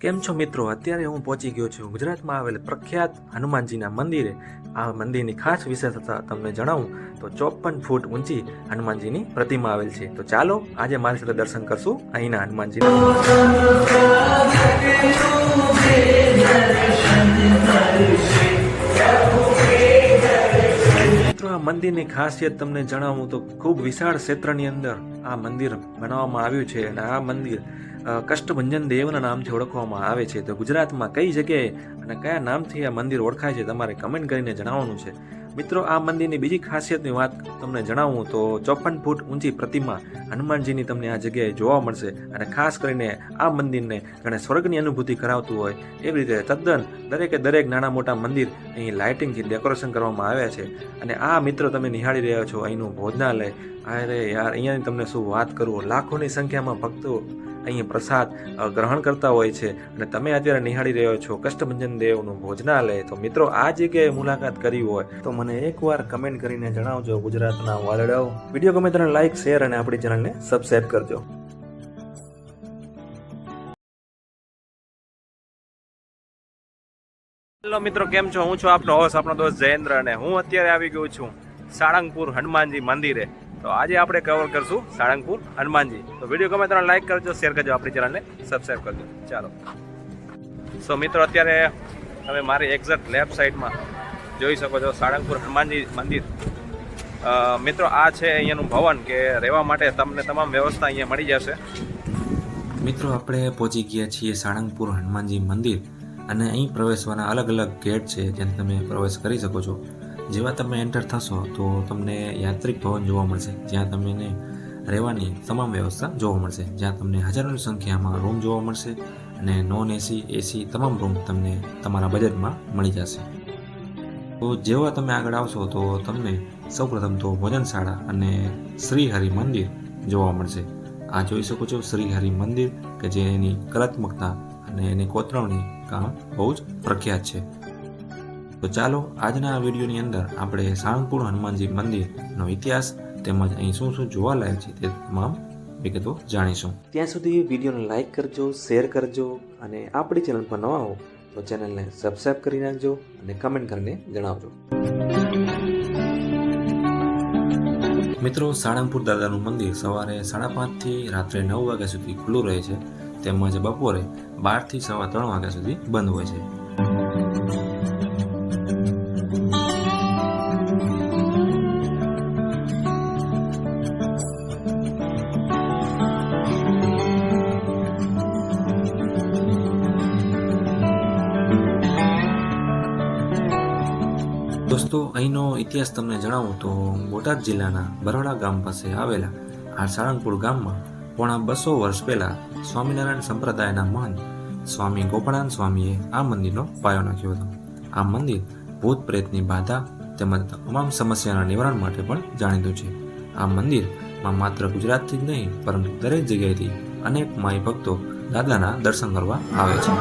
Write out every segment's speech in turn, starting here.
કેમ છો મિત્રો? અત્યારે હું પહોંચી ગયો છું ગુજરાતમાં આવેલ પ્રખ્યાત હનુમાનજીના મંદિરે. આ મંદિરની ખાસ વિશેષતા તમને જણાવું તો ચોપન ફૂટ ઊંચી હનુમાનજીની પ્રતિમા આવેલ છે. તો ચાલો આજે મારી સાથે દર્શન કરશું અહીંના હનુમાનજી મિત્રો, આ મંદિરની ખાસિયત તમને જણાવું તો ખૂબ વિશાળ ક્ષેત્રની અંદર આ મંદિર બનાવવામાં આવ્યું છે અને આ મંદિર કષ્ટભંજન દેવના નામથી ઓળખવામાં આવે છે. તો ગુજરાતમાં કઈ જગ્યાએ અને કયા નામથી આ મંદિર ઓળખાય છે તમારે કમેન્ટ કરીને જણાવવાનું છે. મિત્રો, આ મંદિરની બીજી ખાસિયતની વાત તમને જણાવું તો ચોપન ફૂટ ઊંચી પ્રતિમા હનુમાનજીની તમને આ જગ્યાએ જોવા મળશે અને ખાસ કરીને આ મંદિરને જાણે સ્વર્ગની અનુભૂતિ કરાવતું હોય એવી રીતે તદ્દન દરેકે દરેક નાના મોટા મંદિર અહીં લાઇટિંગથી ડેકોરેશન કરવામાં આવ્યા છે. અને આ મિત્રો તમે નિહાળી રહ્યા છો અહીંનું ભોજનાલય. અરે યાર, અહીંયાની તમને શું વાત કરું? લાખોની સંખ્યામાં ભક્તો અહીં પ્રસાદ ગ્રહણ કરતા હોય છે. અને તમે અત્યારે નિહાળી રહ્યો છો કષ્ટભંજન દેવનું ભોજનાલય. તો મિત્રો, આ જગ્યાએ મુલાકાત કરી હોય તો મને એકવાર કમેન્ટ કરીને જણાવજો ગુજરાતના વાલડાઓ વીડિયો ગમે તેને લાઈક, શેર અને આપણી ચેનલને સબસ્ક્રાઈબ કરજો. હેલો મિત્રો, કેમ છો? હું છું આપનો હોસ્ટ આપણો દોસ્ત જયેન્દ્ર અને હું અત્યારે આવી ગયો છું સાળંગપુર હનુમાનજી મંદિરે. તો આજે આપણે કવર કરશું સાળંગપુર હનુમાનજી. તો વીડિયો ગમે તમે લાઈક કરજો શેર કરજો, આપણી ચેનલને સબસ્ક્રાઈબ કરજો. ચાલો. સો મિત્રો, અત્યારે તમે મારી એક્ઝેક્ટ લેફ્ટ સાઈડમાં જોઈ શકો છો સાળંગપુર હનુમાનજી મંદિર. મિત્રો, આ છે અહીંયાનું ભવન કે રહેવા માટે તમને તમામ વ્યવસ્થા અહીંયા મળી જશે. મિત્રો, આપણે પહોંચી ગયા છીએ સાળંગપુર હનુમાનજી મંદિર અને અહીં પ્રવેશવાના અલગ અલગ ગેટ છે જ્યાં તમે પ્રવેશ કરી શકો છો. જેવા તમે એન્ટર થશો તો તમને યાત્રિક ભવન જોવા મળશે, જ્યાં તમને રહેવાની તમામ વ્યવસ્થા જોવા મળશે. જ્યાં તમને હજારોની સંખ્યામાં રૂમ જોવા મળશે અને નોન એસી એસી તમામ રૂમ તમને તમારા બજેટમાં મળી જશે. તો જેવા તમે આગળ આવશો તો તમને સૌપ્રથમ તો ભોજનશાળા અને શ્રી હરિ મંદિર જોવા મળશે. આ જોઈ શકો છો શ્રી હરિ મંદિર કે જે એની કલાત્મકતા અને એની કોતરવણી કામ બહુ જ પ્રખ્યાત છે. તો ચાલો આજના વિડીયોની અંદર આપણે સાળંગપુર હનુમાનજી મંદિરનો ઇતિહાસ તેમજ અહીં શું શું જોવાલાયક છે તે તમામ વિગતો જાણીશું. ત્યાં સુધી વિડીયોને લાઈક કરજો, શેર કરજો અને આપણી ચેનલ પર નવા હો તો ચેનલને સબસ્ક્રાઈબ કરી નાખજો અને કમેન્ટ કરીને જણાવજો. મિત્રો, સાળંગપુર દાદાનું મંદિર સવારે સાડા પાંચથી રાત્રે નવ વાગ્યા સુધી ખુલ્લું રહે છે. તેમજ બપોરે બારથી સવા ત્રણ વાગ્યા સુધી બંધ હોય છે. દોસ્તો અહીંનો ઇતિહાસ તમને જણાવું તો બોટાદ જિલ્લાના બરોડા ગામ પાસે આવેલા આ સાળંગપુર ગામમાં પોણા બસો વર્ષ પહેલાં સ્વામિનારાયણ સંપ્રદાયના મહંત સ્વામી ગોપાળાન સ્વામીએ આ મંદિરનો પાયો નાખ્યો હતો. આ મંદિર ભૂત પ્રેતની બાધા તેમજ તમામ સમસ્યાના નિવારણ માટે પણ જાણીતું છે. આ મંદિરમાં માત્ર ગુજરાતથી જ નહીં, પરંતુ દરેક જગ્યાએથી અનેક માઈ ભક્તો દાદાના દર્શન કરવા આવે છે.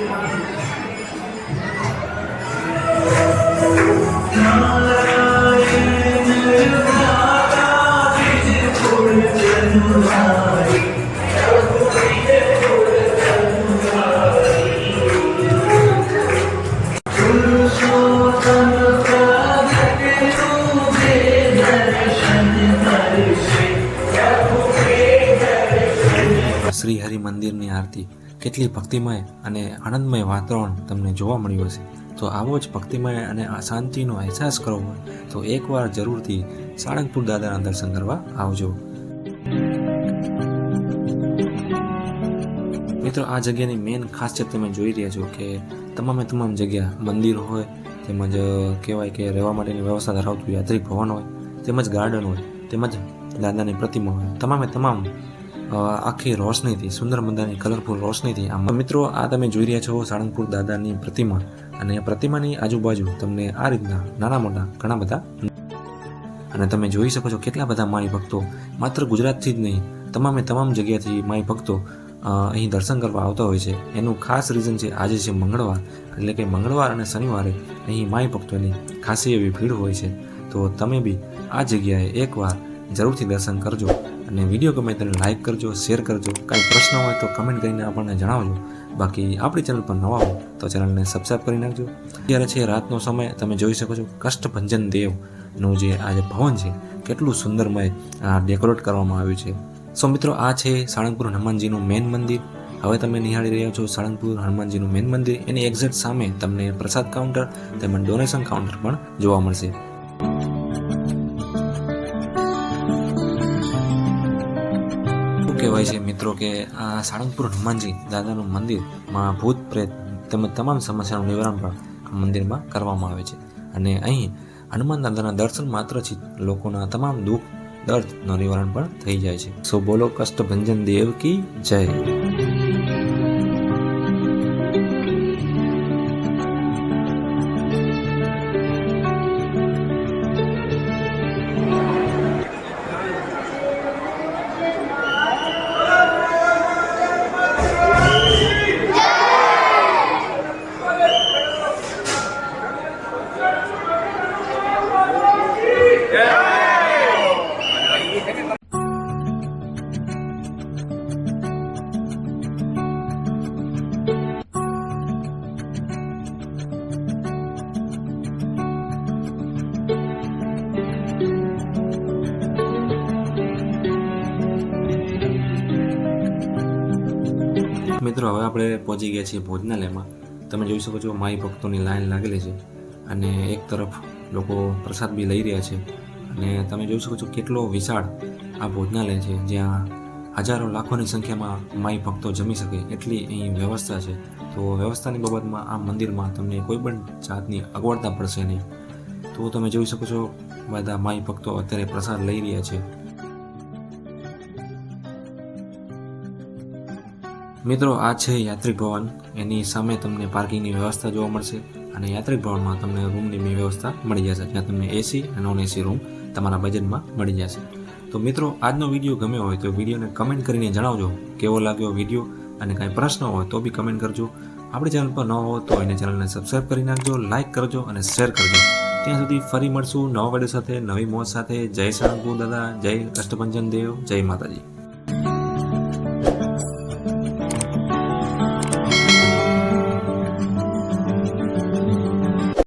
de uma vez. કેટલી ભક્તિમય અને આનંદમય વાતાવરણ તમને જોવા મળ્યું હશે. તો આવો જ ભક્તિમય અને શાંતિનો અહેસાસ કરવો હોય તો એકવાર જરૂરથી સાળંગપુર દાદાના દર્શન કરવા આવજો. મિત્રો, આ જગ્યાની મેઇન ખાસિયત તમે જોઈ રહ્યા છો કે તમામે તમામ જગ્યા મંદિર હોય, તેમજ કહેવાય કે રહેવા માટેની વ્યવસ્થા ધરાવતું યાત્રિક ભવન હોય, તેમજ ગાર્ડન હોય, તેમજ દાદાની પ્રતિમા હોય, તમામે તમામ આખી રોશનીથી, સુંદર મજાની કલરફુલ રોશનીથી આમ. મિત્રો, આ તમે જોઈ રહ્યા છો સાળંગપુર દાદાની પ્રતિમા. અને પ્રતિમાની આજુબાજુ તમને આ રીતના નાના મોટા ઘણા બધા અને તમે જોઈ શકો છો કેટલા બધા માય ભક્તો. માત્ર ગુજરાતથી જ નહીં, તમામે તમામ જગ્યાથી માય ભક્તો અહીં દર્શન કરવા આવતા હોય છે. એનું ખાસ રીઝન છે, આજે છે મંગળવાર. એટલે કે મંગળવાર અને શનિવારે અહીં માય ભક્તોની ખાસી એવી ભીડ હોય છે. તો તમે બી આ જગ્યાએ એકવાર જરૂરથી દર્શન કરજો. અને વીડિયો ગમે તેને લાઇક કરજો શેર કરજો, કાંઈ પ્રશ્ન હોય તો કમેન્ટ કરીને આપણને જણાવજો. બાકી આપણી ચેનલ પર નવા હો તો ચેનલને સબસ્ક્રાઈબ કરી નાખજો. અત્યારે છે રાતનો સમય, તમે જોઈ શકો છો કષ્ટભંજન દેવનું જે આ જે ભવન છે, કેટલું સુંદરમય ડેકોરેટ કરવામાં આવ્યું છે. સો મિત્રો, આ છે સાળંગપુર હનુમાનજીનું મેન મંદિર. હવે તમે નિહાળી રહ્યા છો સાળંગપુર હનુમાનજીનું મેન મંદિર. એની એક્ઝેક્ટ સામે તમને પ્રસાદ કાઉન્ટર તેમજ ડોનેશન કાઉન્ટર પણ જોવા મળશે. કહેવાય છે મિત્રો કે આ સાળંગપુર હનુમાનજી દાદાનું મંદિરમાં ભૂત પ્રેત તેમજ તમામ સમસ્યાનું નિવારણ પણ મંદિરમાં કરવામાં આવે છે. અને અહીં હનુમાન દાદાના દર્શન માત્રથી લોકોના તમામ દુઃખ, દર્દનું નિવારણ પણ થઈ જાય છે. સો બોલો કષ્ટ ભંજન દેવ કી જય. મિત્રો, હવે આપણે પહોંચી ગયા છીએ ભોજનાલયમાં. તમે જોઈ શકો છો, માઈ ભક્તોની લાઈન લાગેલી છે અને એક તરફ લોકો પ્રસાદ બી લઈ રહ્યા છે. અને તમે જોઈ શકો છો કેટલો વિશાળ આ ભોજનાલય છે, જ્યાં હજારો લાખોની સંખ્યામાં માઈ ભક્તો જમી શકે એટલી અહીં વ્યવસ્થા છે. તો વ્યવસ્થાની બાબતમાં આ મંદિરમાં તમને કોઈ પણ જાતની અગવડતા પડશે નહીં. તો તમે જોઈ શકો છો, બધા માઈ ભક્તો અત્યારે પ્રસાદ લઈ રહ્યા છે. મિત્રો, આ છે યાત્રિક ભવન. એની સામે તમને પાર્કિંગની વ્યવસ્થા જોવા મળશે અને યાત્રિક ભવનમાં તમને રૂમની વ્યવસ્થા મળી જશે. જ્યાં તમને એસી અને નોન એસી રૂમ તમારા બજેટમાં મળી જશે. તો મિત્રો, આજનો વીડિયો ગમ્યો હોય તો વિડીયોને કમેન્ટ કરીને જણાવજો કેવો લાગ્યો વીડિયો અને કાંઈ પ્રશ્ન હોય તો બી કમેન્ટ કરજો. આપણી ચેનલ પર ન હો તો એને ચેનલને સબસ્ક્રાઈબ કરી નાખજો લાઇક કરજો અને શેર કરજો. ત્યાં સુધી ફરી મળશું નવા વીડિયો સાથે, નવી મોજ સાથે. જય સાણપુર દાદા, જય કષ્ટભંજન દેવ, જય માતાજી.